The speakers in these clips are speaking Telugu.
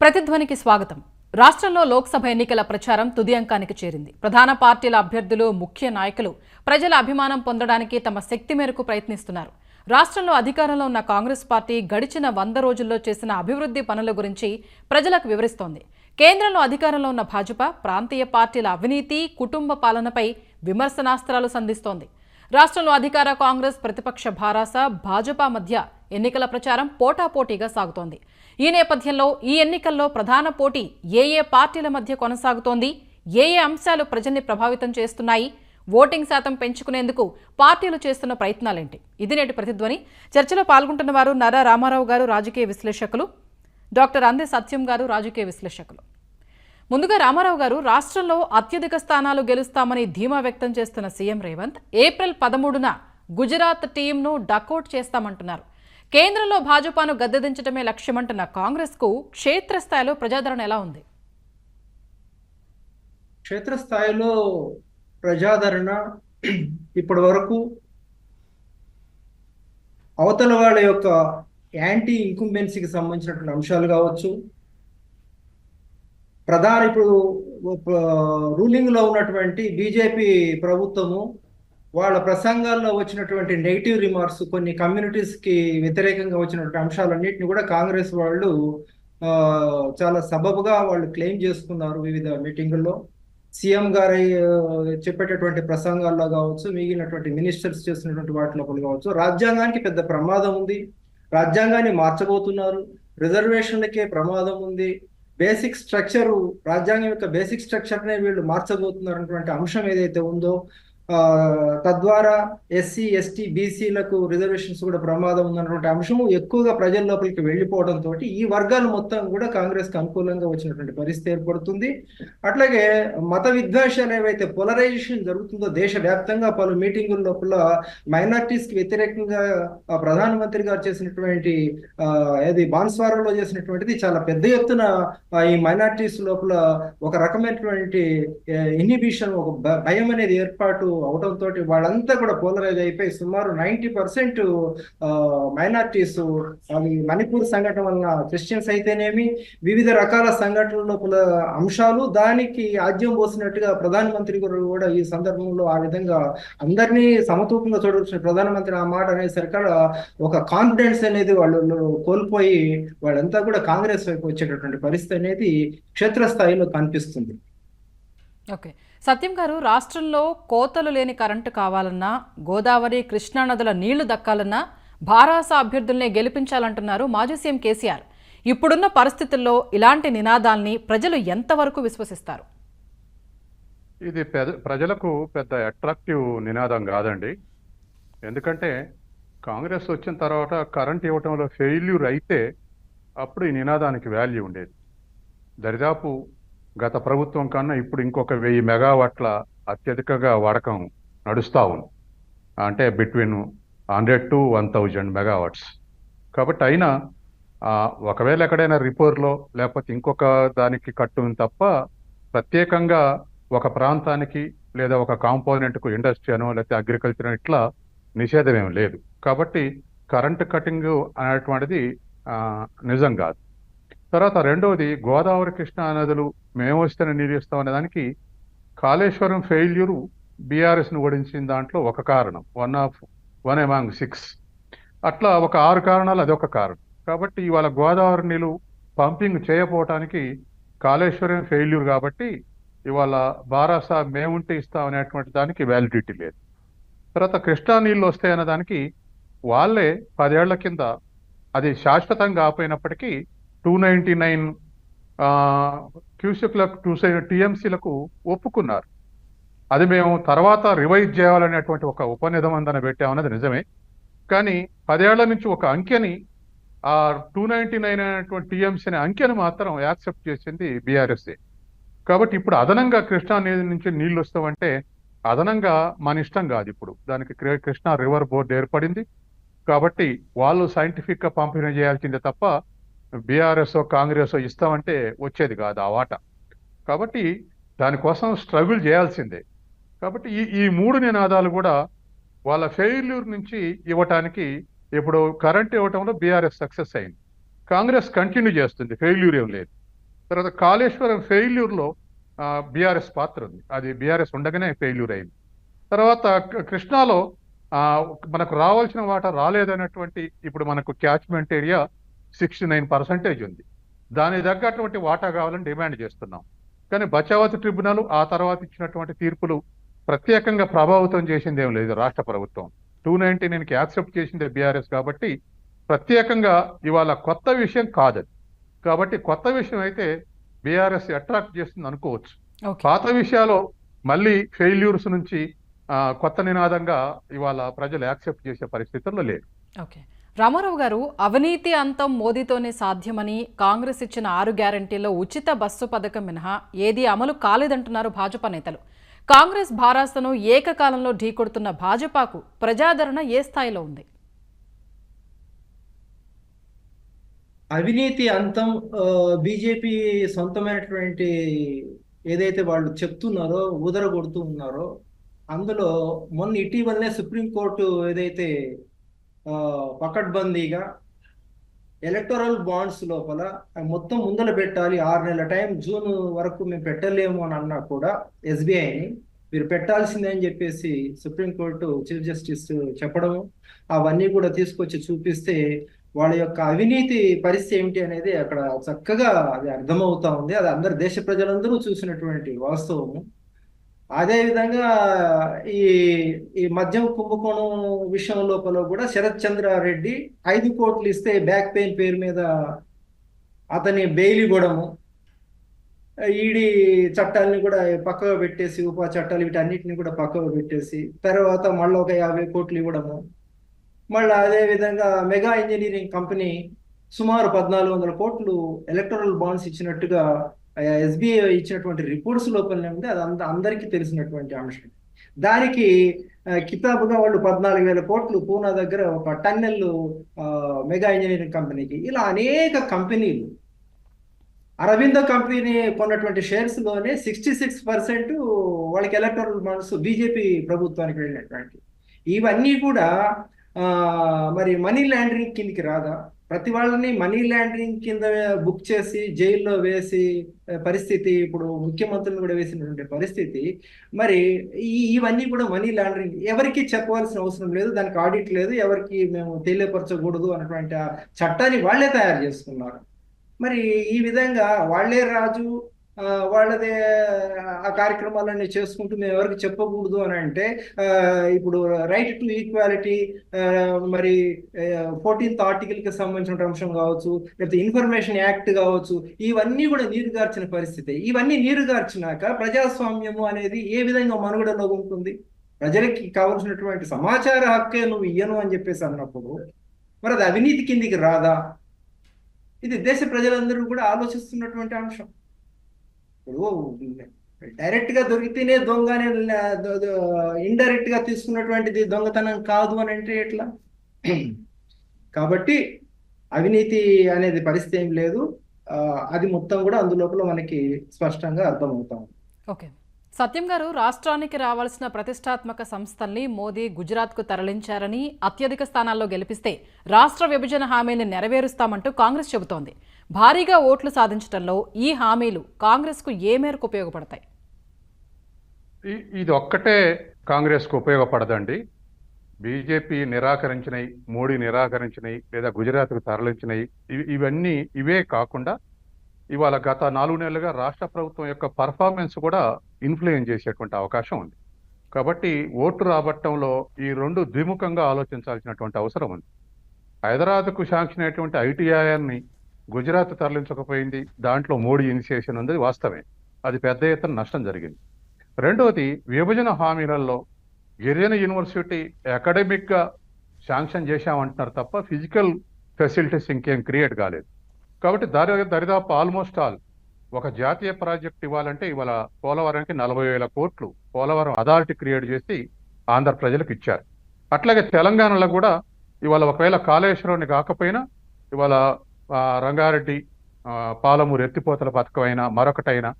ప్రతిధ్వనికి స్వాగతం. రాష్ట్రంలో లోక్సభ ఎన్నికల ప్రచారం తుది అంకానికి చేరింది. ప్రధాన పార్టీల అభ్యర్థులు ముఖ్య నాయకులు ప్రజల అభిమానం పొందడానికి తమ శక్తి మేరకు ప్రయత్నిస్తున్నారు. రాష్ట్రంలో అధికారంలో ఉన్న కాంగ్రెస్ పార్టీ గడిచిన వంద రోజుల్లో చేసిన అభివృద్ధి పనుల గురించి ప్రజలకు వివరిస్తోంది. కేంద్రంలో అధికారంలో ఉన్న భాజపా ప్రాంతీయ పార్టీల అవినీతి కుటుంబ పాలనపై విమర్శనాస్త్రాలు సంధిస్తోంది. రాష్ట్రంలో అధికార కాంగ్రెస్ ప్రతిపక్ష భారాస భాజపా మధ్య ఎన్నికల ప్రచారం పోటాపోటీగా సాగుతోంది. ఈ నేపథ్యంలో ఈ ఎన్నికల్లో ప్రధాన పోటీ ఏ ఏ పార్టీల మధ్య కొనసాగుతోంది? ఏ ఏ అంశాలు ప్రజల్ని ప్రభావితం చేస్తున్నాయి? ఓటింగ్ శాతం పెంచుకునేందుకు పార్టీలు చేస్తున్న ప్రయత్నాలేంటి? ఇది నేటి ప్రతిధ్వని. చర్చలో పాల్గొంటున్న వారు నర రామారావు గారు రాజకీయ విశ్లేషకులు. డాక్టర్ అందే సత్యం గారు రాజకీయ విశ్లేషకులు. ముందుగా రామారావు గారు రాష్ట్రంలో అత్యధిక స్థానాలు గెలుస్తామని ధీమా వ్యక్తం చేస్తున్న సీఎం రేవంత్ ఏప్రిల్ పదమూడున గుజరాత్ టీంను డకౌట్ చేస్తామంటున్నారు. కేంద్రంలో భాజపాను గద్దెదించడమే లక్ష్యమంటున్న కాంగ్రెస్కు క్షేత్రస్థాయిలో ప్రజాదరణ ఎలా ఉంది? క్షేత్రస్థాయిలో ప్రజాదరణ ఇప్పటి వరకు అవతల వాళ్ళ యొక్క యాంటీ ఇంకుంబెన్సీకి సంబంధించినటువంటి అంశాలు కావచ్చు. ప్రధాన ఇప్పుడు రూలింగ్లో ఉన్నటువంటి బీజేపీ ప్రభుత్వము వాళ్ళ ప్రసంగాల్లో వచ్చినటువంటి నెగిటివ్ రిమార్క్స్ కొన్ని కమ్యూనిటీస్కి వ్యతిరేకంగా వచ్చినటువంటి అంశాలన్నింటినీ కూడా కాంగ్రెస్ వాళ్ళు చాలా సబబుగా వాళ్ళు క్లెయిమ్ చేసుకున్నారు వివిధ మీటింగుల్లో. సీఎం గారి చెప్పేటటువంటి ప్రసంగాల్లో కావచ్చు మిగిలినటువంటి మినిస్టర్స్ చేసినటువంటి వాటిలో కావచ్చు రాజ్యాంగానికి పెద్ద ప్రమాదం ఉంది. రాజ్యాంగాన్ని మార్చబోతున్నారు. రిజర్వేషన్లకే ప్రమాదం ఉంది. బేసిక్ స్ట్రక్చర్ రాజ్యాంగం యొక్క బేసిక్ స్ట్రక్చర్నే వీళ్ళు మార్చబోతున్నారు అంశం ఏదైతే ఉందో తద్వారా ఎస్సీ ఎస్టీ బీసీలకు రిజర్వేషన్స్ కూడా ప్రమాదం ఉందన్నటువంటి అంశము ఎక్కువగా ప్రజల లోపలికి వెళ్ళిపోవడం తోటి ఈ వర్గాలు మొత్తం కూడా కాంగ్రెస్కు అనుకూలంగా వచ్చినటువంటి పరిస్థితి ఏర్పడుతుంది. అట్లాగే మత విద్వేషాలు ఏవైతే పోలరైజేషన్ జరుగుతుందో దేశవ్యాప్తంగా పలు మీటింగుల లోపల మైనార్టీస్కి వ్యతిరేకంగా ప్రధానమంత్రి గారు చేసినటువంటి ఏది బాన్స్వారంలో చేసినటువంటిది చాలా పెద్ద ఎత్తున ఈ మైనార్టీస్ లోపల ఒక రకమైనటువంటి ఇన్హిబిషన్ ఒక భయం అనేది ఏర్పాటు అవడం తోటి వాళ్ళంతా కూడా పోలరైజ్ అయిపోయి సుమారు నైంటీ పర్సెంట్ మైనార్టీస్ అవి మణిపూర్ సంఘటన వలన క్రిస్టియన్స్ అయితేనేమి వివిధ రకాల సంఘటనల లోపల అంశాలు దానికి ఆద్యం పోసినట్టుగా ప్రధానమంత్రి గారు కూడా ఈ సందర్భంలో ఆ విధంగా అందరినీ సమతూకంగా చూడవచ్చు ప్రధానమంత్రి ఆ మాట అనేసరికి ఒక కాన్ఫిడెన్స్ అనేది వాళ్ళు కోల్పోయి వాళ్ళంతా కూడా కాంగ్రెస్ వైపు వచ్చేటటువంటి పరిస్థితి అనేది క్షేత్రస్థాయిలో కనిపిస్తుంది. ఓకే. సత్యం గారు రాష్ట్రంలో కోతలు లేని కరెంటు కావాలన్నా గోదావరి కృష్ణా నదుల నీళ్ళు దక్కాలన్నా భారాస అభ్యర్థుల్నే గెలిపించాలంటున్నారు మాజీ సీఎం కేసీఆర్. ఇప్పుడున్న పరిస్థితుల్లో ఇలాంటి నినాదాల్ని ప్రజలు ఎంతవరకు విశ్వసిస్తారు? ఇది ప్రజలకు పెద్ద అట్రాక్టివ్ నినాదం కాదండి. ఎందుకంటే కాంగ్రెస్ వచ్చిన తర్వాత కరెంట్ ఇవ్వటంలో ఫెయిల్యూర్ అయితే అప్పుడు ఈ నినాదానికి వాల్యూ ఉండేది. దరిదాపు గత ప్రభుత్వం కన్నా ఇప్పుడు ఇంకొక వెయ్యి మెగావాట్ల అత్యధికంగా వాడకం నడుస్తూ ఉంది. అంటే between hundred to one thousand megawatts. కాబట్టి అయినా ఒకవేళ ఎక్కడైనా రిపోర్లో లేకపోతే ఇంకొక దానికి కట్టు తప్ప ప్రత్యేకంగా ఒక ప్రాంతానికి లేదా ఒక కాంపోనెంట్కు ఇండస్ట్రీ అనో లేకపోతే అగ్రికల్చర్ ఇట్లా నిషేధం ఏం లేదు. కాబట్టి కరెంట్ కటింగ్ అనేటువంటిది నిజం కాదు. తర్వాత రెండవది గోదావరి కృష్ణా నదులు మేము వస్తేనే నీరు ఇస్తాం అనే దానికి కాళేశ్వరం ఫెయిల్యూరు బీఆర్ఎస్ను ఓడించిన దాంట్లో ఒక కారణం. One of one among six అట్లా ఒక ఆరు కారణాలు అదొక కారణం. కాబట్టి ఇవాళ గోదావరి నీళ్ళు పంపింగ్ చేయకపోవటానికి కాళేశ్వరం ఫెయిల్యూర్ కాబట్టి ఇవాళ బారాసా మేముంటే ఇస్తాం అనేటువంటి దానికి వ్యాలిడిటీ లేదు. తర్వాత కృష్ణా నీళ్ళు వస్తాయి అనే దానికి వాళ్ళే పదేళ్ళ కింద అది శాశ్వతంగా ఆపోయినప్పటికీ టూ నైంటీ నైన్ క్యూసెక్లకు టూ టీఎంసీలకు ఒప్పుకున్నారు. అది మేము తర్వాత రివైజ్ చేయాలనేటువంటి ఒక ఉపనిధమందన పెట్టామన్నది నిజమే. కానీ పదేళ్ళ నుంచి ఒక అంకెని ఆ టూ నైన్టీ నైన్ అనేటువంటి టీఎంసీ అనే అంకెను మాత్రం యాక్సెప్ట్ చేసింది బీఆర్ఎస్ఏ. కాబట్టి ఇప్పుడు అదనంగా కృష్ణా నది నుంచి నీళ్ళు వస్తామంటే అదనంగా మన ఇష్టం కాదు ఇప్పుడు. దానికి కృష్ణా రివర్ బోర్డు ఏర్పడింది. కాబట్టి వాళ్ళు సైంటిఫిక్గా పంపిణీ చేయాల్సిందే తప్ప బీఆర్ఎస్ కాంగ్రెస్ ఇస్తామంటే వచ్చేది కాదు ఆ వాట. కాబట్టి దానికోసం స్ట్రగుల్ చేయాల్సిందే. కాబట్టి ఈ ఈ మూడు నినాదాలు కూడా వాళ్ళ ఫెయిల్యూర్ నుంచి ఇవ్వటానికి ఇప్పుడు కరెంట్ ఇవ్వటంలో బీఆర్ఎస్ సక్సెస్ అయింది. కాంగ్రెస్ కంటిన్యూ చేస్తుంది ఫెయిల్యూర్ ఏం లేదు. తర్వాత కాళేశ్వరం ఫెయిల్యూర్లో బీఆర్ఎస్ పాత్ర ఉంది. అది బీఆర్ఎస్ ఉండగానే ఫెయిల్యూర్ అయింది. తర్వాత కృష్ణాలో మనకు రావాల్సిన వాట రాలేదన్నటువంటి ఇప్పుడు మనకు catchment area sixty nine percentage ఉంది. దానికి తగ్గటువంటి వాటా కావాలని డిమాండ్ చేస్తున్నాం. కానీ బచావత్ ట్రిబ్యునల్ ఆ తర్వాత ఇచ్చినటువంటి తీర్పులు ప్రత్యేకంగా ప్రభావితం చేసింది ఏం లేదు రాష్ట్ర ప్రభుత్వం. టూ నైన్టీ నైన్కి యాక్సెప్ట్ చేసింది బీఆర్ఎస్ కాబట్టి ప్రత్యేకంగా ఇవాళ కొత్త విషయం కాదది. కాబట్టి కొత్త విషయం అయితే బీఆర్ఎస్ అట్రాక్ట్ చేస్తుంది అనుకోవచ్చు. పాత విషయాలు మళ్ళీ ఫెయిల్యూర్స్ నుంచి కొత్త నినాదంగా ఇవాళ ప్రజలు యాక్సెప్ట్ చేసే పరిస్థితుల్లో లేదు ఓకే. రామారావు గారు అవినీతి అంతం మోదీతోనే సాధ్యమని కాంగ్రెస్ ఇచ్చిన ఆరు గ్యారంటీల్లో ఉచిత బస్సు పథకం మినహా ఏది అమలు కాలేదంటున్నారు భాజపా నేతలు. కాంగ్రెస్ భారాసను ఏకకాలంలో ఢీకొడుతున్న భాజపాకు ప్రజాదరణ ఏ స్థాయిలో ఉంది? అవినీతి అంతం బీజేపీ సొంతమైనటువంటి ఏదైతే వాళ్ళు చెప్తున్నారో ఊదర ఉన్నారో అందులో మొన్న ఇటీవలనే సుప్రీంకోర్టు ఏదైతే పకడ్బందీగా ఎలక్టోరల్ బాండ్స్ లోపల మొత్తం ముందల పెట్టాలి ఆరు నెలల టైం జూన్ వరకు మేము పెట్టలేము అని అన్నా కూడా ఎస్బీఐని మీరు పెట్టాల్సిందే అని చెప్పేసి సుప్రీంకోర్టు చీఫ్ జస్టిస్ చెప్పడము అవన్నీ కూడా తీసుకొచ్చి చూపిస్తే వాళ్ళ యొక్క అవినీతి పరిస్థితి ఏమిటి అనేది అక్కడ చక్కగా అది అర్థమవుతా ఉంది. అది అందరు దేశ ప్రజలందరూ చూసినటువంటి వాస్తవము. అదే విధంగా ఈ ఈ మద్యం కుంభకోణం విషయం లోపల కూడా శరత్ చంద్ర రెడ్డి ఐదు కోట్లు ఇస్తే బ్యాక్ పెయిన్ పేరు మీద అతని బెయిల్ ఇవ్వడము ఈడీ చట్టాలని కూడా పక్కగా పెట్టేసి ఉపా చట్టాలు వీటన్నిటిని కూడా పక్కగా పెట్టేసి తర్వాత మళ్ళీ ఒక యాభై కోట్లు ఇవ్వడము మళ్ళీ అదే విధంగా మెగా ఇంజనీరింగ్ కంపెనీ సుమారు పద్నాలుగు వందల కోట్లు ఎలక్ట్రల్ బాండ్స్ ఇచ్చినట్టుగా ఎస్బీఐ ఇచ్చినటువంటి రిపోర్ట్స్ లోపలనే ఉంది. అది అంత అందరికీ తెలిసినటువంటి అంశం. దానికి కితాబుగా వాళ్ళు పద్నాలుగు వేల కోట్లు పూనా దగ్గర ఒక టన్నెల్ మెగా ఇంజనీరింగ్ కంపెనీకి. ఇలా అనేక కంపెనీలు. అరవింద కంపెనీ కొన్నటువంటి షేర్స్లోనే సిక్స్టీ సిక్స్ పర్సెంట్ వాళ్ళకి ఎలక్టరల్ మనసు బీజేపీ ప్రభుత్వానికి వెళ్ళినటువంటి. ఇవన్నీ కూడా మరి మనీ లాండరింగ్ కిందికి రాదా? ప్రతి వాళ్ళని మనీ లాండరింగ్ కింద బుక్ చేసి జైల్లో వేసి పరిస్థితి ఇప్పుడు ముఖ్యమంత్రులను కూడా వేసినటువంటి పరిస్థితి. మరి ఈ ఇవన్నీ కూడా మనీ లాండరింగ్ ఎవరికి చెప్పవలసిన అవసరం లేదు దానికి ఆడిట్ లేదు ఎవరికి మేము తెలియపరచకూడదు అన్నటువంటి ఆ చట్టాన్ని వాళ్ళే తయారు చేసుకున్నారు. మరి ఈ విధంగా వాళ్ళే రాజు వాళ్ళదే ఆ కార్యక్రమాలన్నీ చేసుకుంటూ మేము ఎవరికి చెప్పకూడదు అని అంటే ఇప్పుడు రైట్ టు ఈక్వాలిటీ మరి ఫోర్టీన్త్ ఆర్టికల్కి సంబంధించిన అంశం కావచ్చు లేకపోతే ఇన్ఫర్మేషన్ యాక్ట్ కావచ్చు ఇవన్నీ కూడా నీరుగార్చిన పరిస్థితి ఇవన్నీ నీరుగార్చినాక ప్రజాస్వామ్యము అనేది ఏ విధంగా మనుగడలో ఉంటుంది? ప్రజలకి కావలసినటువంటి సమాచార హక్కే నువ్వు ఇయ్యను అని చెప్పేసి అన్నప్పుడు మరి అది అవినీతి కిందికి రాదా? ఇది దేశ ప్రజలందరూ కూడా ఆలోచిస్తున్నటువంటి అంశం. ఇప్పుడు డైరెక్ట్గా దొరికితేనే దొంగ ఇండైరెక్ట్గా తీసుకున్నటువంటిది దొంగతనం కాదు అని అంటే ఎట్లా? కాబట్టి అవినీతి అనేది పరిస్థితి ఏం లేదు. అది మొత్తం కూడా అందులోపల మనకి స్పష్టంగా అర్థమవుతాం ఓకే. సత్యం గారు రాష్ట్రానికి రావాల్సిన ప్రతిష్టాత్మక సంస్థల్ని మోదీ గుజరాత్కు తరలించారని అత్యధిక స్థానాల్లో గెలిపిస్తే రాష్ట్ర విభజన హామీని నెరవేరుస్తామంటూ కాంగ్రెస్ చెబుతోంది. భారీగా ఓట్లు సాధించడంలో ఈ హామీలు కాంగ్రెస్కు ఏ మేరకు ఉపయోగపడతాయి? ఇది ఒక్కటే కాంగ్రెస్కు ఉపయోగపడదండి. బీజేపీ నిరాకరించినవి మోడీ నిరాకరించినవి లేదా గుజరాత్కు తరలించినవి ఇవన్నీ ఇవే కాకుండా ఇవాళ గత నాలుగు నెలలుగా రాష్ట్ర ప్రభుత్వం యొక్క పర్ఫార్మెన్స్ కూడా ఇన్ఫ్లుయెన్స్ చేసేటువంటి అవకాశం ఉంది. కాబట్టి ఓటు రాబట్టంలో ఈ రెండు ద్విముఖంగా ఆలోచించాల్సినటువంటి అవసరం ఉంది. హైదరాబాద్కు శాంక్షన్ అయినటువంటి ఐటీఐఆర్ని గుజరాత్ తరలించకపోయింది దాంట్లో మోడీ ఇనిషియేషన్ ఉంది వాస్తవమే. అది పెద్ద ఎత్తున నష్టం జరిగింది. రెండవది విభజన హామీలలో గిరిజన యూనివర్సిటీ అకాడమిక్గా శాంక్షన్ చేశామంటున్నారు తప్ప ఫిజికల్ ఫెసిలిటీస్ ఇంకేం క్రియేట్ కాలేదు. కాబట్టి దారి దరిదాపు ఆల్మోస్ట్ ఆల్ ఒక జాతీయ ప్రాజెక్ట్ ఇవ్వాలంటే ఇవాళ పోలవరానికి నలభై వేల కోట్లు పోలవరం అథారిటీ క్రియేట్ చేసి ఆంధ్ర ప్రజలకు ఇచ్చారు. అట్లాగే తెలంగాణలో కూడా ఇవాళ ఒకవేళ కాళేశ్వరాన్ని కాకపోయినా ఇవాళ రంగారెడ్డి పాలమూరు ఎత్తిపోతల పథకం అయినా మరొకటైనా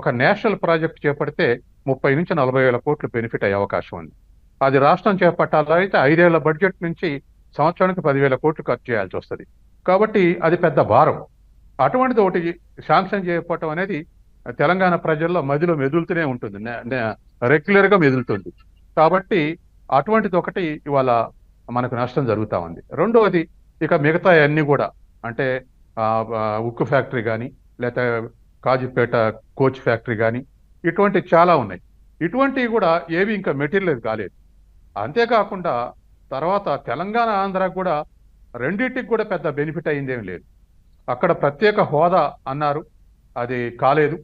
ఒక నేషనల్ ప్రాజెక్ట్ చేపడితే ముప్పై నుంచి నలభై వేల కోట్లు బెనిఫిట్ అయ్యే అవకాశం ఉంది. అది రాష్ట్రం చేపట్టాలైతే ఐదేళ్ళ బడ్జెట్ నుంచి సంవత్సరానికి పదివేల కోట్లు ఖర్చు చేయాల్సి వస్తుంది. కాబట్టి అది పెద్ద భారం. అటువంటిది ఒకటి శాంక్షన్ చేయకపోవటం అనేది తెలంగాణ ప్రజల్లో మదిలో మెదులుతూనే ఉంటుంది. రెగ్యులర్గా మెదులుతుంది. కాబట్టి అటువంటిది ఒకటి ఇవాళ మనకు నష్టం జరుగుతా ఉంది. రెండవది ఇక మిగతా అన్ని కూడా అంటే ఉక్కు ఫ్యాక్టరీ కానీ లేకపోతే కాజీపేట కోచ్ ఫ్యాక్టరీ కానీ ఇటువంటి చాలా ఉన్నాయి. ఇటువంటివి కూడా ఏవి ఇంకా మెటీరియల్ కాలేదు అంతేకాకుండా తర్వాత తెలంగాణ ఆంధ్ర కూడా రెండింటికి కూడా పెద్ద బెనిఫిట్ అయిందేం లేదు. అక్కడ ప్రత్యేక హోదా అన్నారు అది కాలేదు.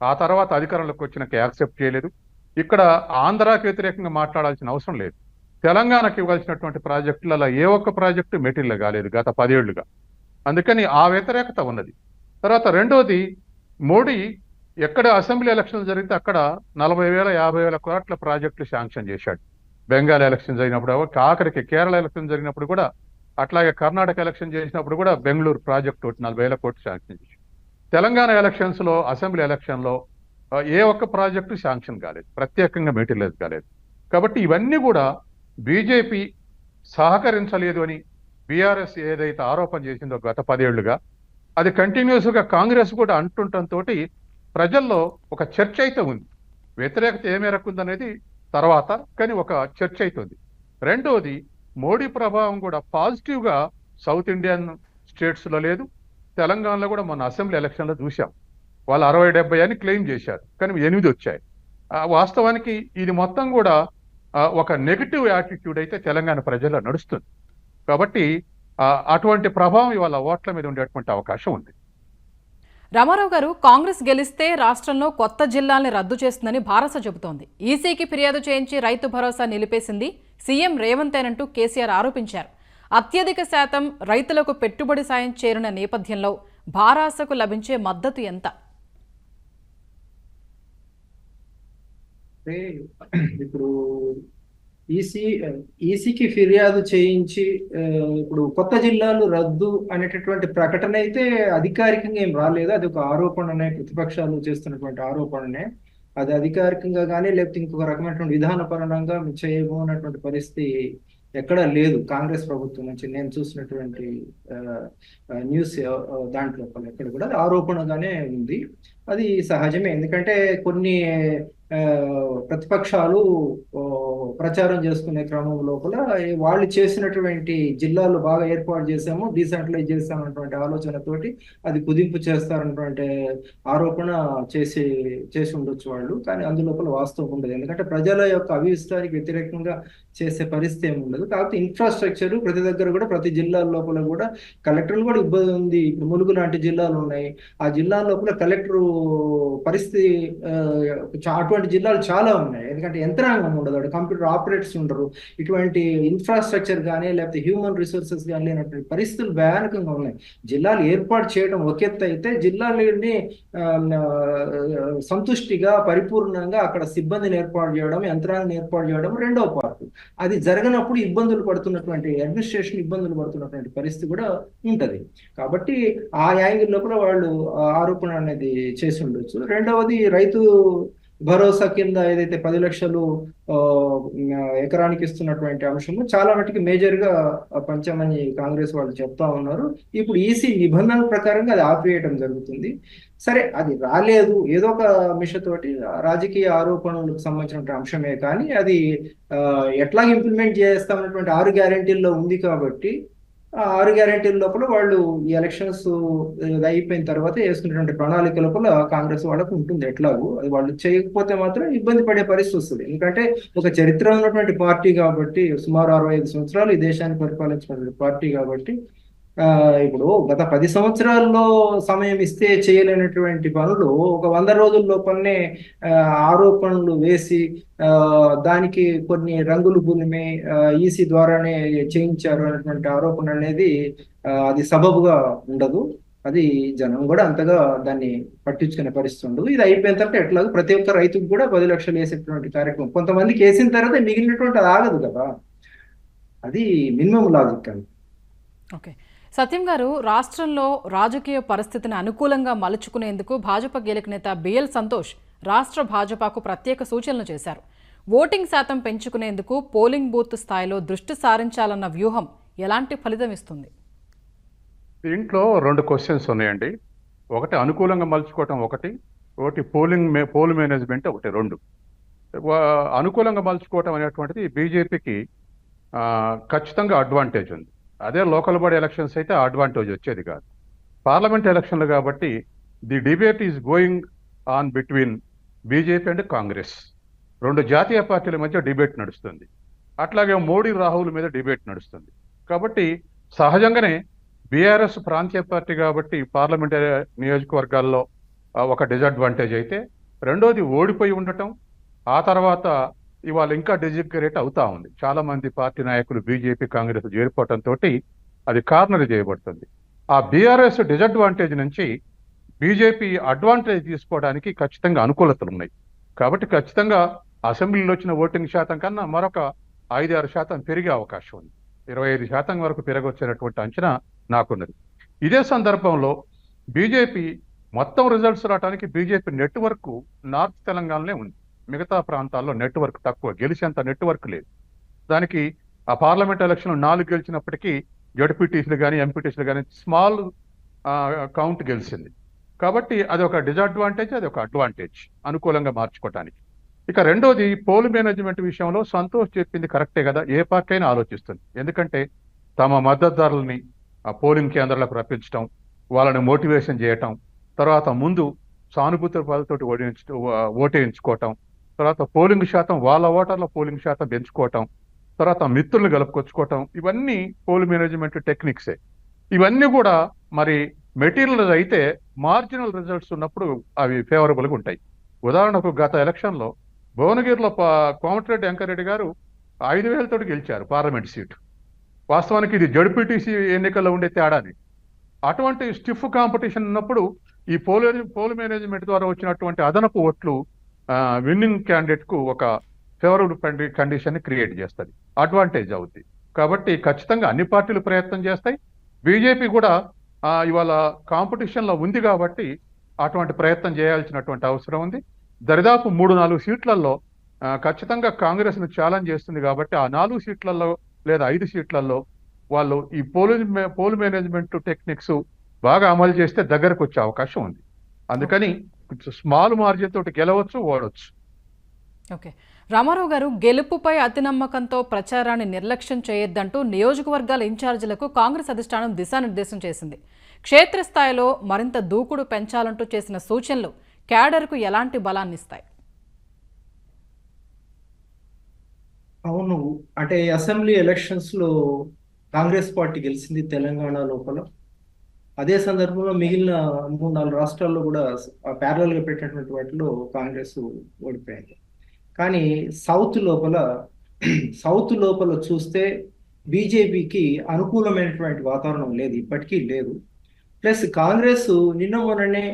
ఆ తర్వాత అధికారంలోకి వచ్చినాక యాక్సెప్ట్ చేయలేదు. ఇక్కడ ఆంధ్రాకి వ్యతిరేకంగా మాట్లాడాల్సిన అవసరం లేదు. తెలంగాణకి ఇవ్వాల్సినటువంటి ప్రాజెక్టులలో ఏ ఒక్క ప్రాజెక్టు మెటీరియల్ కాలేదు గత పదేళ్ళుగా. అందుకని ఆ వ్యతిరేకత ఉన్నది. తర్వాత రెండోది మోడీ ఎక్కడ అసెంబ్లీ ఎలక్షన్లు జరిగితే అక్కడ నలభై వేల యాభై వేల కోట్ల ప్రాజెక్టులు శాంక్షన్ చేశాడు. బెంగాల్ ఎలక్షన్ జరిగినప్పుడు ఆఖరికి కేరళ ఎలక్షన్ జరిగినప్పుడు కూడా అట్లాగే కర్ణాటక ఎలక్షన్ చేసినప్పుడు కూడా బెంగళూరు ప్రాజెక్ట్ ఒకటి నలభై వేల కోట్లు శాంక్షన్ చేశాడు. తెలంగాణ ఎలక్షన్స్లో అసెంబ్లీ ఎలక్షన్లో ఏ ఒక్క ప్రాజెక్టు శాంక్షన్ కాలేదు. ప్రత్యేకంగా మెటీరియలైజ్ కాలేదు. కాబట్టి ఇవన్నీ కూడా బీజేపీ సహకరించలేదు అని బీఆర్ఎస్ ఏదైతే ఆరోపణ చేసిందో గత పదేళ్ళుగా అది కంటిన్యూస్గా కాంగ్రెస్ కూడా అంటుండటంతో ప్రజల్లో ఒక చర్చ అయితే ఉంది. వ్యతిరేకత ఏ మేరకు ఉందనేది తర్వాత కానీ ఒక చర్చ అయితే ఉంది. రెండోది మోడీ ప్రభావం కూడా పాజిటివ్గా సౌత్ ఇండియన్ స్టేట్స్లో లేదు. తెలంగాణలో కూడా మొన్న అసెంబ్లీ ఎలక్షన్లో చూసాం చూశాం. వాళ్ళు అరవై డెబ్బై అని క్లెయిమ్ చేశారు కానీ ఎనిమిది వచ్చాయి. ఆ, వాస్తవానికి ఇది మొత్తం కూడా ఒక నెగిటివ్ యాటిట్యూడ్ అయితే తెలంగాణ ప్రజల్లో నడుస్తుంది. కాబట్టి అటువంటి ప్రభావం ఇవాళ ఓట్ల మీద ఉండేటువంటి అవకాశం ఉంది. రామారావు గారు కాంగ్రెస్ గెలిస్తే రాష్ట్రంలో కొత్త జిల్లాల్ని రద్దు చేస్తుందని భారస చెబుతోంది. ఈసీకి ఫిర్యాదు చేయించి రైతు భరోసా నిలిపేసింది సీఎం రేవంతేనంటూ కేసీఆర్ ఆరోపించారు. అత్యధిక శాతం రైతులకు పెట్టుబడి సాయం చేరిన నేపథ్యంలో భారాసకు లభించే మద్దతు ఎంత? ఇప్పుడు ఈసీ ఈసీకి ఫిర్యాదు చేయించి ఇప్పుడు కొత్త జిల్లాలు రద్దు అనేటటువంటి ప్రకటన అయితే అధికారికంగా ఏం రాలేదు. అది ఒక ఆరోపణనే ప్రతిపక్షాలు చేస్తున్నటువంటి ఆరోపణనే. అది అధికారికంగా కానీ లేకపోతే ఇంకొక రకమైనటువంటి విధానపరంగా చేయము అన్నటువంటి పరిస్థితి ఎక్కడా లేదు. కాంగ్రెస్ ప్రభుత్వం నుంచి నేను చూసినటువంటి న్యూస్ దాంట్లో ఎక్కడ కూడా ఆరోపణగానే ఉంది. అది సహజమే. ఎందుకంటే కొన్ని ఆ, ప్రతిపక్షాలు ప్రచారం చేసుకునే క్రమం లోపల వాళ్ళు చేసినటువంటి జిల్లాలు బాగా ఏర్పాటు చేసాము డీసెంట్రలైజ్ చేస్తామన్నటువంటి ఆలోచనతోటి అది కుదింపు చేస్తారన్నటువంటి ఆరోపణ చేసి చేసి ఉండొచ్చు వాళ్ళు. కానీ అందులోపల వాస్తవం ఉండదు. ఎందుకంటే ప్రజల యొక్క అవిస్తానికి వ్యతిరేకంగా చేసే పరిస్థితి ఏమి ఉండదు. కాకపోతే ఇన్ఫ్రాస్ట్రక్చర్ ప్రతి దగ్గర కూడా ప్రతి జిల్లా లోపల కూడా కలెక్టర్లు కూడా ఇబ్బంది ఉంది. ఇప్పుడు ములుగు లాంటి జిల్లాలు ఉన్నాయి. ఆ జిల్లా లోపల కలెక్టర్ పరిస్థితి ఆ, అటువంటి జిల్లాలు చాలా ఉన్నాయి. ఎందుకంటే యంత్రాంగం ఉండదు. అక్కడ కంప్యూటర్ ఆపరేటర్స్ ఉండరు. ఇటువంటి ఇన్ఫ్రాస్ట్రక్చర్ కానీ లేకపోతే హ్యూమన్ రిసోర్సెస్ కానీ లేనటువంటి పరిస్థితులు భయానకంగా ఉన్నాయి. జిల్లాలు ఏర్పాటు చేయడం ఒక ఎత్తు అయితే జిల్లాలని సంతుష్టిగా పరిపూర్ణంగా అక్కడ సిబ్బందిని ఏర్పాటు చేయడం యంత్రాంగాన్ని ఏర్పాటు చేయడం రెండవ పార్ట్ అది జరగనప్పుడు ఇబ్బందులు పడుతున్నటువంటి అడ్మినిస్ట్రేషన్ ఇబ్బందులు పడుతున్నటువంటి పరిస్థితి కూడా ఉంటది. కాబట్టి ఆ యాంగిల్లో కూడా వాళ్ళు ఆ ఆరోపణ అనేది చేసి ఉండొచ్చు. రెండవది రైతు భరోసా కింద ఏదైతే పది లక్షలు ఆ, ఎకరానికి ఇస్తున్నటువంటి అంశము చాలా మటుకు మేజర్గా పంచమని కాంగ్రెస్ వాళ్ళు చెప్తా ఉన్నారు. ఇప్పుడు ఈసీ నిబంధనల ప్రకారంగా అది ఆపివేయడం జరుగుతుంది. సరే అది రాలేదు. ఏదో ఒక మిషతోటి రాజకీయ ఆరోపణలకు సంబంధించిన అంశమే కానీ అది ఆ, ఎట్లా ఇంప్లిమెంట్ చేస్తామన్నటువంటి ఆరు గ్యారెంటీల్లో ఉంది కాబట్టి ఆరు గ్యారంటీల లోపల వాళ్ళు ఈ ఎలక్షన్స్ అయిపోయిన తర్వాత వేసుకున్నటువంటి ప్రణాళిక లోపల కాంగ్రెస్ వాళ్ళకు ఉంటుంది ఎట్లాగూ. అది వాళ్ళు చేయకపోతే మాత్రం ఇబ్బంది పడే పరిస్థితి వస్తుంది. ఎందుకంటే ఒక చరిత్ర ఉన్నటువంటి పార్టీ కాబట్టి సుమారు అరవై ఐదు సంవత్సరాలు ఈ దేశాన్ని పరిపాలించినటువంటి పార్టీ కాబట్టి ఇప్పుడు గత పది సంవత్సరాల్లో సమయం ఇస్తే చేయలేనటువంటి పనులు ఒక వంద రోజుల లోపలనే ఆ, ఆరోపణలు వేసి ఆ, దానికి కొన్ని రంగులు పులిమి ఈసీ ద్వారానే చేయించారు అనేటువంటి ఆరోపణ అనేది అది సబబుగా ఉండదు. అది జనం కూడా అంతగా దాన్ని పట్టించుకునే పరిస్థితి ఉండదు. ఇది అయిపోయిన తర్వాత ఎట్లా ప్రతి ఒక్క రైతుకు కూడా పది లక్షలు వేసేటువంటి కార్యక్రమం. కొంతమందికి వేసిన తర్వాత మిగిలినటువంటి అది ఆగదు కదా. అది మినిమం లాజిక్ అని ఓకే. సత్యం గారు రాష్ట్రంలో రాజకీయ పరిస్థితిని అనుకూలంగా మలుచుకునేందుకు భాజపా కీలక నేత బిఎల్ సంతోష్ రాష్ట్ర భాజపాకు ప్రత్యేక సూచనలు చేశారు. ఓటింగ్ శాతం పెంచుకునేందుకు పోలింగ్ బూత్ స్థాయిలో దృష్టి సారించాలన్న వ్యూహం ఎలాంటి ఫలితం ఇస్తుంది? దీంట్లో రెండు క్వశ్చన్స్ ఉన్నాయండి. ఒకటి అనుకూలంగా మలుచుకోవటం ఒకటి ఒకటి పోలింగ్ మే పోల్ మేనేజ్మెంట్ ఒకటి రెండు. అనుకూలంగా మలుచుకోవటం అనేటువంటిది బీజేపీకి ఖచ్చితంగా అడ్వాంటేజ్ ఉంది. అదే లోకల్ బాడీ ఎలక్షన్స్ అయితే అడ్వాంటేజ్ వచ్చేది కాదు. పార్లమెంట్ ఎలక్షన్లు కాబట్టి the debate is going on between BJP and Congress. రెండు జాతీయ పార్టీల మధ్య డిబేట్ నడుస్తుంది. అట్లాగే మోడీ రాహుల్ మీద డిబేట్ నడుస్తుంది. కాబట్టి సహజంగానే బీఆర్ఎస్ ప్రాంతీయ పార్టీ కాబట్టి పార్లమెంట్ నియోజకవర్గాల్లో ఒక డిసడ్వాంటేజ్ అయితే రెండోది ఓడిపోయి ఉండటం ఆ తర్వాత ఇవాళ ఇంకా డిజిక్రేట్ అవుతా ఉంది. చాలా మంది పార్టీ నాయకులు బీజేపీ కాంగ్రెస్ చేరిపోవటంతో అది కార్నర్ చేయబడుతుంది. ఆ బీఆర్ఎస్ డిజడ్వాంటేజ్ నుంచి బీజేపీ అడ్వాంటేజ్ తీసుకోవడానికి ఖచ్చితంగా అనుకూలతలు ఉన్నాయి. కాబట్టి ఖచ్చితంగా అసెంబ్లీలో వచ్చిన ఓటింగ్ శాతం కన్నా మరొక ఐదు ఆరు శాతం పెరిగే అవకాశం ఉంది. ఇరవై ఐదు శాతం వరకు పెరగొచ్చేటటువంటి అంచనా నాకున్నది. ఇదే సందర్భంలో బీజేపీ మొత్తం రిజల్ట్స్ రావడానికి బీజేపీ నెట్వర్క్ నార్త్ తెలంగాణలో ఉంది. మిగతా ప్రాంతాల్లో నెట్వర్క్ తక్కువ గెలిచేంత నెట్వర్క్ లేదు. దానికి ఆ పార్లమెంట్ ఎలక్షన్ నాలుగు గెలిచినప్పటికీ జడ్పీటీసీలు కానీ ఎంపీటీసీలు కానీ స్మాల్ కౌంట్ గెలిచింది. కాబట్టి అది ఒక డిజడ్వాంటేజ్ అది ఒక అడ్వాంటేజ్ అనుకూలంగా మార్చుకోవటానికి ఇక రెండోది పోల్ మేనేజ్మెంట్ విషయంలో సంతోష్ చెప్పింది కరెక్టే కదా ఏ పార్టీ అయినా ఆలోచిస్తుంది. ఎందుకంటే తమ మద్దతుదారులని ఆ పోలింగ్ కేంద్రాలకు రప్పించడం వాళ్ళని మోటివేషన్ చేయటం తర్వాత ముందు సానుభూతి పదతోటి ఓడించ ఓటేయించుకోవటం తర్వాత పోలింగ్ శాతం వాళ్ళ ఓటర్ల పోలింగ్ శాతం పెంచుకోవటం తర్వాత మిత్రులను గలుపుకొచ్చుకోవటం ఇవన్నీ పోల్ మేనేజ్మెంట్ టెక్నిక్సే. ఇవన్నీ కూడా మరి మెటీరియల్ అయితే మార్జినల్ రిజల్ట్స్ ఉన్నప్పుడు అవి ఫేవరబుల్గా ఉంటాయి. ఉదాహరణకు గత ఎలక్షన్లో భువనగిరిలో కోమటిరెడ్డి వెంకరెడ్డి గారు ఐదు వేలతో గెలిచారు పార్లమెంట్ సీటు. వాస్తవానికి ఇది జడ్పీటీసీ ఎన్నికల్లో ఉండే తేడాది అటువంటి స్టిఫ్ కాంపిటీషన్ ఉన్నప్పుడు ఈ పోల్ పోల్ మేనేజ్మెంట్ ద్వారా వచ్చినటువంటి అదనపు ఓట్లు విన్నింగ్ క్యాండిడేట్కు ఒక ఫేవరబుల్ కండిషన్ క్రియేట్ చేస్తుంది. అడ్వాంటేజ్ అవుద్ది. కాబట్టి ఖచ్చితంగా అన్ని పార్టీలు ప్రయత్నం చేస్తాయి. బీజేపీ కూడా ఇవాళ కాంపిటీషన్లో ఉంది కాబట్టి అటువంటి ప్రయత్నం చేయాల్సినటువంటి అవసరం ఉంది. దరిదాపు మూడు నాలుగు సీట్లలో ఖచ్చితంగా కాంగ్రెస్ను ఛాలెంజ్ చేస్తుంది కాబట్టి ఆ నాలుగు సీట్లలో లేదా ఐదు సీట్లలో వాళ్ళు ఈ పోలు పోల్ మేనేజ్మెంట్ టెక్నిక్స్ బాగా అమలు చేస్తే దగ్గరకు వచ్చే అవకాశం ఉంది. అందుకని స్మాల్ మార్జిన్ తోటి గెలవచ్చు ఓడవచ్చు ఓకే. రామారావు గారు గెలుపుపై అతి నమ్మకంతో ప్రచారాన్ని నిర్లక్ష్యం చేయొద్దంటూ నియోజకవర్గాల ఇన్ఛార్జీలకు కాంగ్రెస్ అధిష్టానం దిశానిర్దేశం చేసింది. క్షేత్రస్థాయిలో మరింత దూకుడు పెంచాలంటూ చేసిన సూచనలు క్యాడర్కు ఎలాంటి బలాన్ని ఇస్తాయి? అవును. అంటే అసెంబ్లీ ఎలక్షన్స్లో కాంగ్రెస్ పార్టీ గెలిచింది తెలంగాణ లోపల. అదే సందర్భంలో మిగిలిన మూడు నాలుగు రాష్ట్రాల్లో కూడా ప్యారలల్గా పెట్టినటువంటి వాటిలో కాంగ్రెస్ ఓడిపోయింది. కానీ సౌత్ లోపల సౌత్ లోపల చూస్తే బీజేపీకి అనుకూలమైనటువంటి వాతావరణం లేదు ఇప్పటికీ లేదు. ప్లస్ కాంగ్రెస్ నిన్న మొన్ననే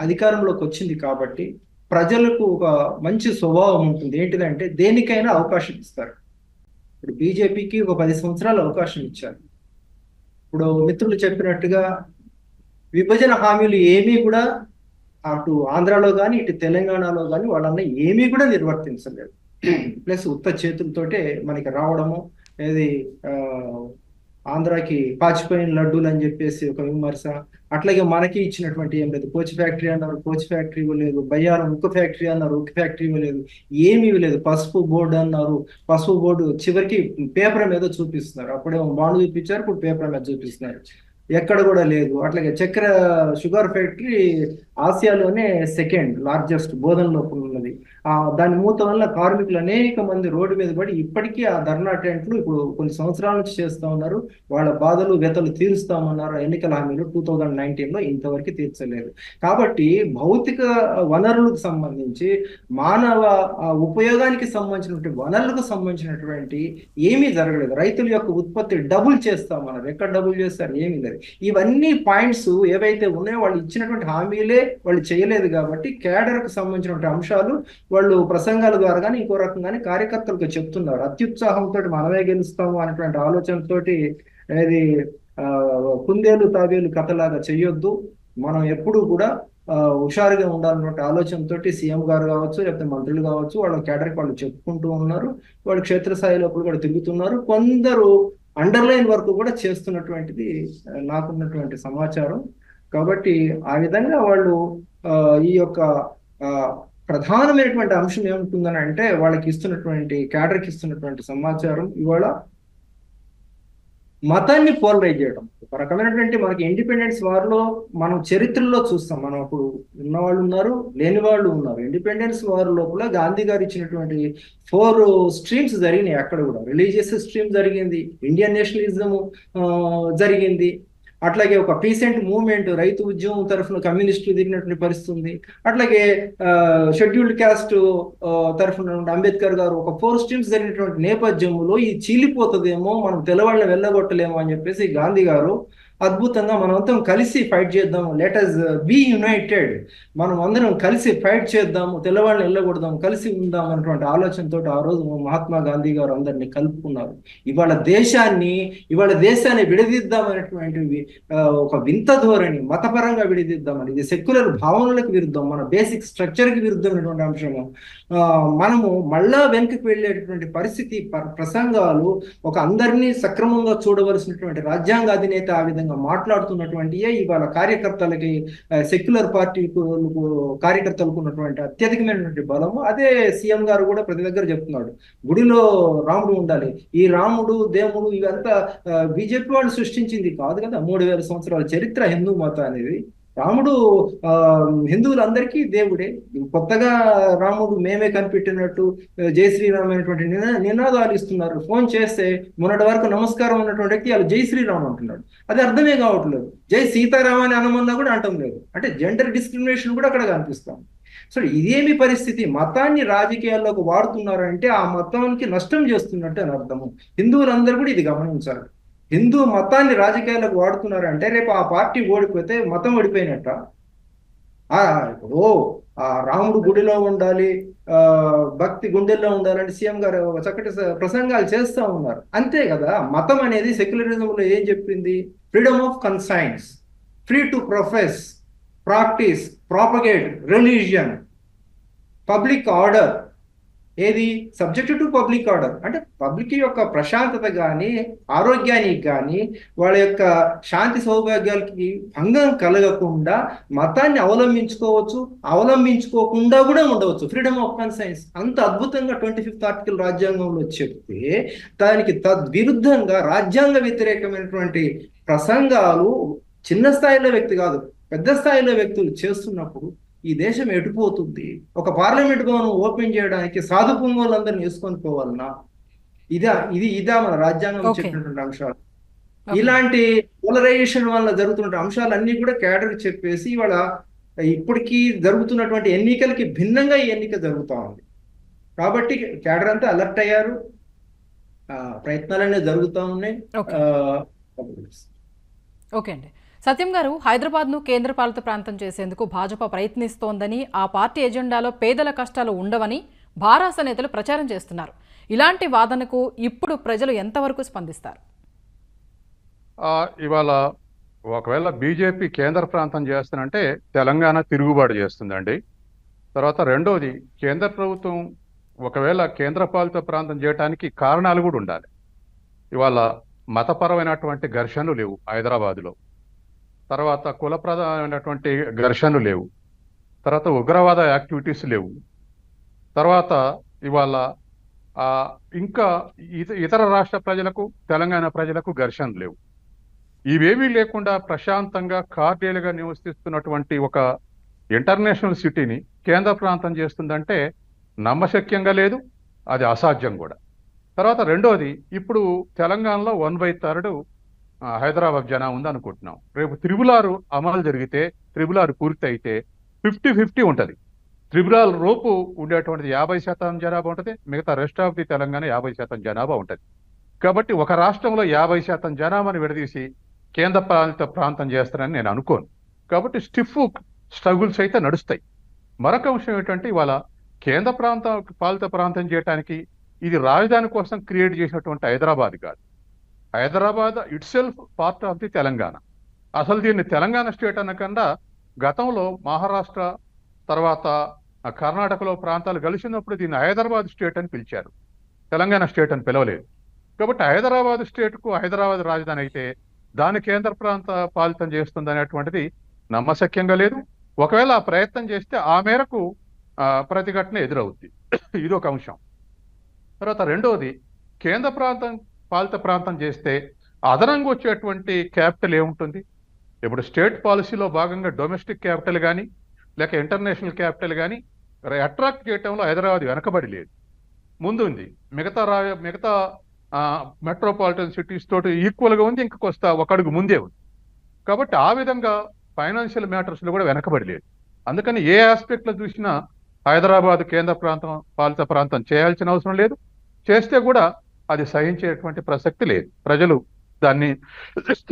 అధికారంలోకి వచ్చింది కాబట్టి ప్రజలకు ఒక మంచి స్వభావం ఉంటుంది. ఏంటిదంటే దేనికైనా అవకాశం ఇస్తారు. ఇప్పుడు బీజేపీకి ఒక పది సంవత్సరాలు అవకాశం ఇచ్చారు. ఇప్పుడు మిత్రులు చెప్పినట్టుగా విభజన హామీలు ఏమీ కూడా అటు ఆంధ్రాలో కానీ ఇటు తెలంగాణలో కానీ వాళ్ళన్న ఏమీ కూడా నిర్వర్తించలేదు. ప్లస్ ఉత్త చేతులతోటే మనకి రావడము ఏది ఆంధ్రాకి పాచిపోయిన లడ్డూలు అని చెప్పేసి ఒక విమర్శ అట్లాగే మనకి ఇచ్చినటువంటి ఏం లేదు కోచ్ ఫ్యాక్టరీ అన్నారు కోచ్ ఫ్యాక్టరీ లేదు బయ్యాల ఉక్కు ఫ్యాక్టరీ అన్నారు ఉక్కు ఫ్యాక్టరీ లేదు ఏమీ లేదు పసుపు బోర్డు అన్నారు పసుపు బోర్డు చివరికి పేపర్ మీద చూపిస్తున్నారు. అప్పుడేమో బాండ్ చూపించారు ఇప్పుడు పేపర్ మీద చూపిస్తున్నారు. ఎక్కడ కూడా లేదు. అట్లాగే చక్కెర షుగర్ ఫ్యాక్టరీ ఆసియాలోనే సెకండ్ లార్జెస్ట్ బోధన లోపం ఉన్నది. ఆ దాని మూత వల్ల కార్మికులు అనేక మంది రోడ్డు మీద పడి ఇప్పటికీ ఆ ధర్నా టెంట్లు ఇప్పుడు కొన్ని సంవత్సరాల నుంచి చేస్తా ఉన్నారు. వాళ్ళ బాధలు వ్యతలు తీరుస్తామన్నారు ఎన్నికల హామీలు టూ థౌజండ్ నైన్టీన్లో ఇంతవరకు తీర్చలేదు. కాబట్టి భౌతిక వనరులకు సంబంధించి మానవ ఉపయోగానికి సంబంధించినటువంటి వనరులకు సంబంధించినటువంటి ఏమీ జరగలేదు. రైతుల యొక్క ఉత్పత్తి డబుల్ చేస్తామన్నారు ఎక్కడ డబుల్ చేస్తారు? ఏమీ లేదు. ఇవన్నీ పాయింట్స్ ఏవైతే ఉన్నాయో వాళ్ళు ఇచ్చినటువంటి హామీలే వాళ్ళు చేయలేదు కాబట్టి కేడర్కు సంబంధించినటువంటి అంశాలు వాళ్ళు ప్రసంగాల ద్వారా కానీ ఇంకో రకంగానే కార్యకర్తలకు చెప్తున్నారు. అత్యుత్సాహంతో మనమే గెలుస్తాము అనేటువంటి ఆలోచనతోటి అనేది ఆ, కుందేలు తాబేలు కథలాగా చెయ్యొద్దు. మనం ఎప్పుడూ కూడా హుషారుగా ఉండాలన్నటువంటి ఆలోచనతో సీఎం గారు కావచ్చు లేకపోతే మంత్రులు కావచ్చు వాళ్ళ కేడర్కి వాళ్ళు చెప్పుకుంటూ ఉన్నారు. వాళ్ళు క్షేత్రస్థాయి లోపల కూడా తిరుగుతున్నారు. కొందరు అండర్లైన్ వర్క్ కూడా చేస్తున్నటువంటిది నాకున్నటువంటి సమాచారం. కాబట్టి ఆ విధంగా వాళ్ళు ఆ, ఈ యొక్క ఆ, ప్రధానమైనటువంటి అంశం ఏముంటుందని అంటే వాళ్ళకి ఇస్తున్నటువంటి క్యాడర్కి ఇస్తున్నటువంటి సమాచారం ఇవాళ మతాన్ని పోలరైజ్ చేయడం ఒక రకమైనటువంటి మనకి ఇండిపెండెన్స్ వార్లో మనం చరిత్రలో చూస్తాం. మనం అప్పుడు ఉన్నవాళ్ళు ఉన్నారు లేని వాళ్ళు ఉన్నారు. ఇండిపెండెన్స్ వార్ లోపల గాంధీ గారు ఇచ్చినటువంటి ఫోర్ స్ట్రీమ్స్ జరిగినాయి అక్కడ కూడా. రిలీజియస్ స్ట్రీమ్ జరిగింది ఇండియన్ నేషనలిజం జరిగింది. అట్లాగే ఒక పీసెంట్ మూవ్మెంట్ రైతు ఉద్యమం తరఫున కమ్యూనిస్టులు తిరిగినటువంటి పరిస్థితి ఉంది. అట్లాగే షెడ్యూల్డ్ క్యాస్ట్ తరఫున అంబేద్కర్ గారు ఒక ఫోర్ స్ట్రీమ్స్ జరిగినటువంటి నేపథ్యంలో ఇది చీలిపోతుందేమో మనం తెల్లవాళ్ళని వెళ్ళగొట్టలేమో అని చెప్పేసి గాంధీ గారు అద్భుతంగా మనమంతం కలిసి ఫైట్ చేద్దాము. అస్ బీ యునైటెడ్ మనం అందరం కలిసి ఫైట్ చేద్దాము. తెల్లవాళ్ళని వెళ్ళకూడదాం. కలిసి ఉందాం అనేటువంటి ఆలోచనతో ఆ రోజు మహాత్మా గాంధీ గారు అందరినీ కలుపుకున్నారు. ఇవాళ దేశాన్ని ఇవాళ దేశాన్ని విడదీద్దాం అనేటువంటి ఒక వింత ధోరణి మతపరంగా విడదీద్దామని ఇది సెక్యులర్ భావనలకు విరుద్ధం మన బేసిక్ స్ట్రక్చర్కి విరుద్ధమైనటువంటి అంశము. మనము మళ్ళా వెనుకకు వెళ్ళేటటువంటి పరిస్థితి ప్రసంగాలు ఒక అందరినీ సక్రమంగా చూడవలసినటువంటి రాజ్యాంగ అధినేత ఆ విధంగా మాట్లాడుతున్నటువంటి ఇవాళ కార్యకర్తలకి సెక్యులర్ పార్టీ కార్యకర్తలకు ఉన్నటువంటి అత్యధికమైనటువంటి బలము అదే సీఎం గారు కూడా ప్రతి దగ్గర చెప్తున్నాడు. గుడిలో రాముడు ఉండాలి. ఈ రాముడు దేవుడు ఇవంతా బీజేపీ వాళ్ళు సృష్టించింది కాదు కదా. మూడు వేల సంవత్సరాల చరిత్ర హిందూ మతం అనేది రాముడు ఆ హిందువులందరికీ దేవుడే. కొత్తగా రాముడు మేమే కనిపెట్టినట్టు జై శ్రీరామ్ అనేటువంటి నినా నినాదాలు ఇస్తున్నారు. ఫోన్ చేస్తే మొన్నటి వరకు నమస్కారం ఉన్నటువంటి వ్యక్తి వాళ్ళు జై శ్రీరామ్ అంటున్నాడు. అది అర్థమే కావట్లేదు. జై సీతారామ అని అనమన్నా కూడా అంటం లేదు. అంటే జెండర్ డిస్క్రిమినేషన్ కూడా అక్కడ కనిపిస్తాం. సో ఇదేమి పరిస్థితి? మతాన్ని రాజకీయాల్లోకి వాడుతున్నారంటే ఆ మతానికి నష్టం చేస్తున్నట్టు అని అర్థము. హిందువులందరూ కూడా ఇది గమనించాలి. హిందూ మతాన్ని రాజకీయాలకు వాడుతున్నారంటే రేపు ఆ పార్టీ ఓడిపోతే మతం ఓడిపోయినట్ట. ఇప్పుడు ఆ రాముడు గుడిలో ఉండాలి ఆ భక్తి గుండెల్లో ఉండాలని సీఎం గారు చక్కటి ప్రసంగాలు చేస్తూ ఉన్నారు. అంతే కదా మతం అనేది సెక్యులరిజంలో ఏం చెప్పింది? Freedom of conscience free to profess practise propagate religion public order ఏది? సబ్జెక్ట్ టు పబ్లిక్ ఆర్డర్ అంటే పబ్లిక్ యొక్క ప్రశాంతత కానీ ఆరోగ్యానికి కానీ వాళ్ళ యొక్క శాంతి సౌభాగ్యాలకి భంగం కలగకుండా మతాన్ని అవలంబించుకోవచ్చు అవలంబించుకోకుండా కూడా ఉండవచ్చు. ఫ్రీడమ్ ఆఫ్ కన్సైన్స్ అంత అద్భుతంగా ట్వంటీ ఫిఫ్త్ ఆర్టికల్ రాజ్యాంగంలో చెప్తే దానికి తద్విరుద్ధంగా రాజ్యాంగ వ్యతిరేకమైనటువంటి ప్రసంగాలు చిన్న స్థాయిలో వ్యక్తి కాదు పెద్ద స్థాయిలో వ్యక్తులు చేస్తున్నప్పుడు ఈ దేశం ఎటుపోతుంది? ఒక పార్లమెంట్ భవనం ఓపెన్ చేయడానికి సాధు పొంగోళ్ళందరినీ వేసుకొని పోవాలన్నా ఇదా ఇది ఇదా మన రాజ్యాంగం. చెప్పినటువంటి అంశాలు. ఇలాంటి పోలరైజేషన్ వల్ల జరుగుతున్న అంశాలన్నీ కూడా క్యాడర్ చెప్పేసి ఇవాళ ఇప్పటికీ జరుగుతున్నటువంటి ఎన్నికలకి భిన్నంగా ఈ ఎన్నిక జరుగుతా ఉంది. కాబట్టి క్యాడర్ అంతా అలర్ట్ అయ్యారు. ఆ, ప్రయత్నాలన్నీ జరుగుతూ ఉన్నాయి. ఓకే అండి. సత్యం గారు హైదరాబాద్ను కేంద్రపాలిత ప్రాంతం చేసేందుకు భాజపా ప్రయత్నిస్తోందని ఆ పార్టీ ఎజెండాలో పేదల కష్టాలు ఉండవని భారాస నేతలు ప్రచారం చేస్తున్నారు. ఇలాంటి వాదనకు ఇప్పుడు ప్రజలు ఎంతవరకు స్పందిస్తారు? ఇవాళ ఒకవేళ బీజేపీ కేంద్ర ప్రాంతం చేస్తానంటే తెలంగాణ తిరుగుబాటు చేస్తుందండి. తర్వాత రెండోది కేంద్ర ప్రభుత్వం ఒకవేళ కేంద్రపాలిత ప్రాంతం చేయడానికి కారణాలు కూడా ఉండాలి. ఇవాళ మతపరమైనటువంటి ఘర్షణలు లేవు హైదరాబాద్లో. తర్వాత కులప్రదమైనటువంటి ఘర్షణలు లేవు. తర్వాత ఉగ్రవాద యాక్టివిటీస్ లేవు. తర్వాత ఇవాళ ఇంకా ఇతర రాష్ట్ర ప్రజలకు తెలంగాణ ప్రజలకు ఘర్షణలు లేవు. ఇవేమీ లేకుండా ప్రశాంతంగా కార్డియల్గా నివసిస్తున్నటువంటి ఒక ఇంటర్నేషనల్ సిటీని కేంద్ర ప్రాంతం చేస్తుందంటే నమ్మశక్యంగా లేదు అది అసాధ్యం కూడా. తర్వాత రెండోది ఇప్పుడు తెలంగాణలో వన్ బై థర్డ్ హైదరాబాద్ జనా ఉంది అనుకుంటున్నాం రేపు త్రిబులారు అమలు జరిగితే త్రిబులారు పూర్తి అయితే ఫిఫ్టీ ఫిఫ్టీ ఉంటుంది. త్రిబులార్ రోపు ఉండేటువంటిది యాభై శాతం జనాభా ఉంటుంది మిగతా రెస్ట్ ఆఫ్ ది తెలంగాణ యాభై శాతం జనాభా ఉంటుంది. కాబట్టి ఒక రాష్ట్రంలో యాభై శాతం జనాభాను విడదీసి కేంద్ర పాలిత ప్రాంతం చేస్తారని నేను అనుకోను. కాబట్టి స్టిఫ్ స్ట్రగుల్స్ అయితే నడుస్తాయి. మరొక విషయం ఏంటంటే ఇవాళ కేంద్ర ప్రాంతం పాలిత ప్రాంతం చేయడానికి ఇది రాజధాని కోసం క్రియేట్ చేసినటువంటి హైదరాబాద్ కాదు. Hyderabad itself part of the Telangana. అసలు దీన్ని తెలంగాణ స్టేట్ అనకుండా గతంలో మహారాష్ట్ర తర్వాత కర్ణాటకలో ప్రాంతాలు కలిసినప్పుడు దీన్ని హైదరాబాద్ స్టేట్ అని పిలిచారు. తెలంగాణ స్టేట్ అని పిలవలేదు. కాబట్టి హైదరాబాద్ స్టేట్కు హైదరాబాద్ రాజధాని అయితే దాని కేంద్ర ప్రాంత పాలితం చేస్తుంది అనేటువంటిది నమ్మశక్యంగా లేదు. ఒకవేళ ఆ ప్రయత్నం చేస్తే ఆ మేరకు ఆ, ప్రతిఘటన ఎదురవుద్ది. ఇది ఒక అంశం. తర్వాత రెండవది కేంద్ర ప్రాంతం పాలిత ప్రాంతం చేస్తే అదనంగా వచ్చేటువంటి క్యాపిటల్ ఏముంటుంది? ఇప్పుడు స్టేట్ పాలసీలో భాగంగా డొమెస్టిక్ క్యాపిటల్ కానీ లేక ఇంటర్నేషనల్ క్యాపిటల్ కానీ అట్రాక్ట్ చేయటంలో హైదరాబాద్ వెనకబడి లేదు. ముందుంది మిగతా రా మిగతా మెట్రోపాలిటన్ సిటీస్ తోటి ఈక్వల్గా ఉంది ఇంకా కొస్తా ఒక అడుగు ముందే ఉంది. కాబట్టి ఆ విధంగా ఫైనాన్షియల్ మ్యాటర్స్లో కూడా వెనకబడి లేదు. అందుకని ఏ ఆస్పెక్ట్లో చూసినా హైదరాబాద్ కేంద్ర ప్రాంతం పాలిత ప్రాంతం చేయాల్సిన అవసరం లేదు. చేస్తే కూడా అది సహించేటువంటి ప్రసక్తి లేదు. ప్రజలు దాన్ని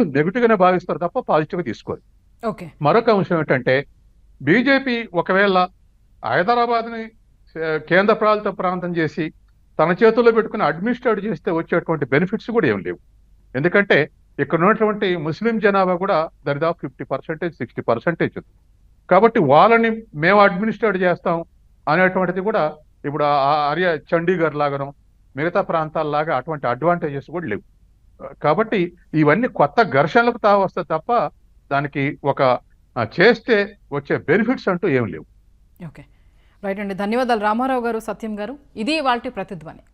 నెగిటివ్గానే భావిస్తారు తప్ప పాజిటివ్గా తీసుకోరు. మరొక అంశం ఏంటంటే బీజేపీ ఒకవేళ హైదరాబాద్ని ఆ, కేంద్ర పాలిత ప్రాంతం చేసి తన చేతుల్లో పెట్టుకుని అడ్మినిస్ట్రేట్ చేస్తే వచ్చేటువంటి బెనిఫిట్స్ కూడా ఏం లేవు. ఎందుకంటే ఇక్కడ ఉన్నటువంటి ముస్లిం జనాభా కూడా దరిదాపు ఫిఫ్టీ పర్సెంటేజ్ సిక్స్టీ పర్సెంటేజ్ ఉంది. కాబట్టి వాళ్ళని మేము అడ్మినిస్ట్రేట్ చేస్తాం అనేటువంటిది కూడా ఇప్పుడు ఆ- ఆ హర్యా చండీగఢ్ లాగాను మిగతా ప్రాంతాల్లాగా అటువంటి అడ్వాంటేజెస్ కూడా లేవు. కాబట్టి ఇవన్నీ కొత్త ఘర్షణలకు తా తప్ప దానికి ఒక చేస్తే వచ్చే బెనిఫిట్స్ అంటూ ఏం లేవు. ఓకే. రైట్ అండి. ధన్యవాదాలు రామారావు గారు సత్యం గారు. ఇది వాళ్ళ ప్రతిధ్వని.